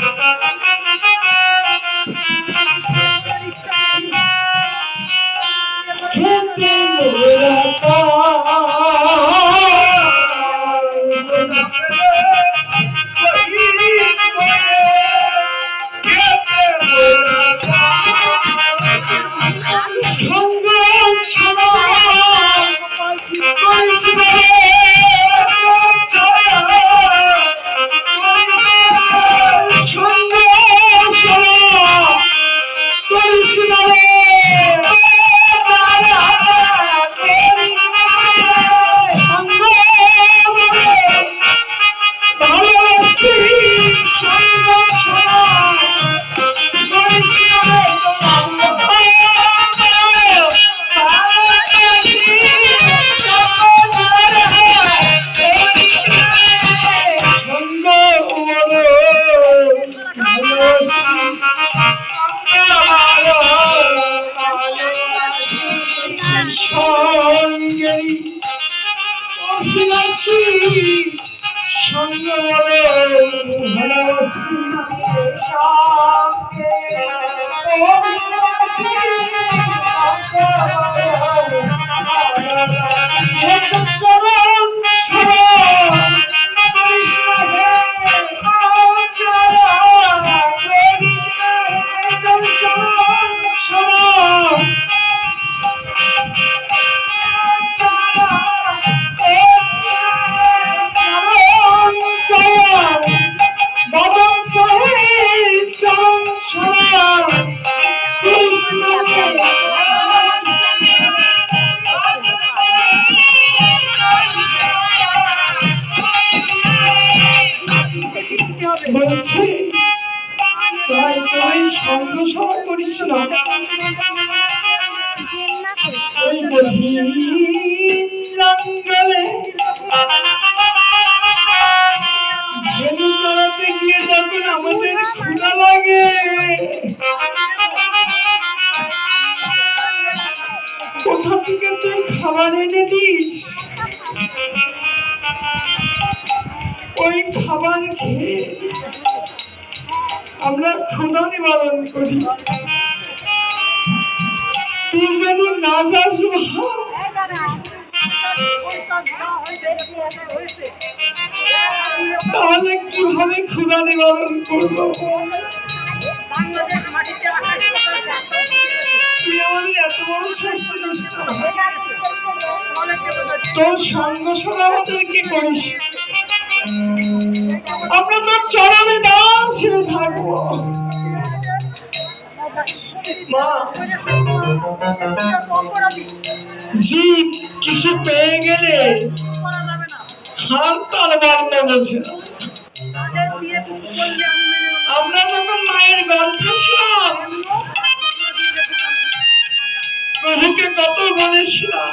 Thank you. অভিলাষী তুই সঙ্গ সভা করিস ওই গিয়ে যখন আমাদের ক্ষুধা লাগে। কোথা থেকে তুই খাবার এনে দিস? ওই খাবার খেয়ে আমরা ক্ষুধা নিবারণ করি। তুই যদি না যাস তাহলে কীভাবে ক্ষুধা নিবারণ করব? তুই আমাদের এত বড় স্বাস্থ্য নষ্ট তোর সঙ্গ সঙ্গে আমাদেরকে করিস? আমরা তোর চরণে দাস ছেড়ে থাকব জীব কিছু পেয়ে গেলে হার তার বাংলা বোঝে আমরা যখন মায়ের গর্ভে ছিলাম প্রভুকে কত বলেছিলাম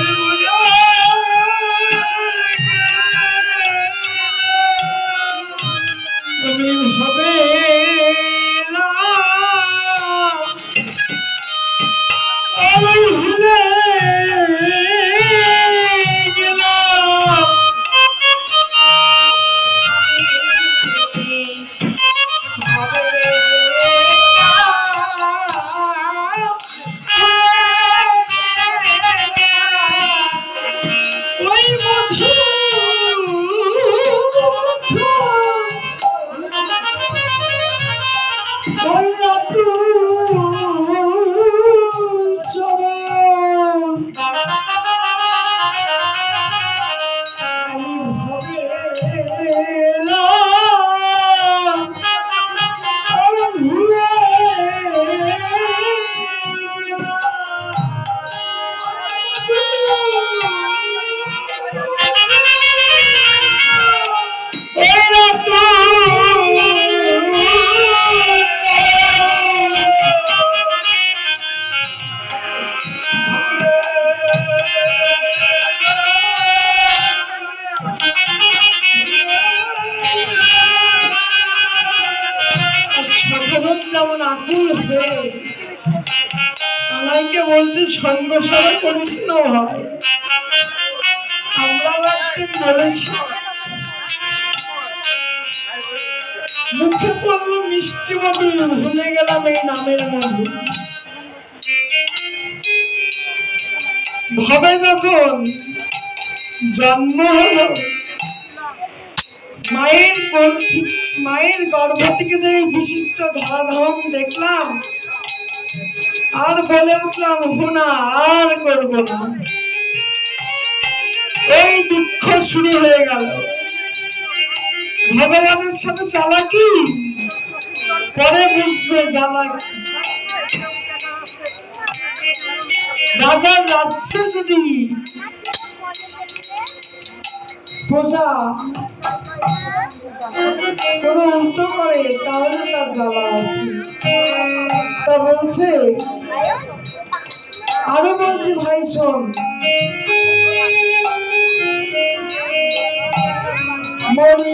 Aleluia! যেমন আকুল হয়ে একদিন বলেছি মুখে পড়ল মিষ্টি মধু ভুলে গেলাম এই নামের মধু ভাবে যখন জন্ম হলো মায়ের মায়ের গর্ভ থেকে যে বিশিষ্ট ধরাধাম দেখলাম, আর বলে উঠলাম হুনা আর করব না। এই দুঃখ শুরু হয়ে গেল। ভগবানের সাথে চালাকি? পরে বুঝবে জ্বালাকি রাজার রাজ্যে যদি প্রজা কোনো উল্টো করে তাহলে তার জ্বালা আছে তা বলছে আরও বলছি ভাই শোন মরি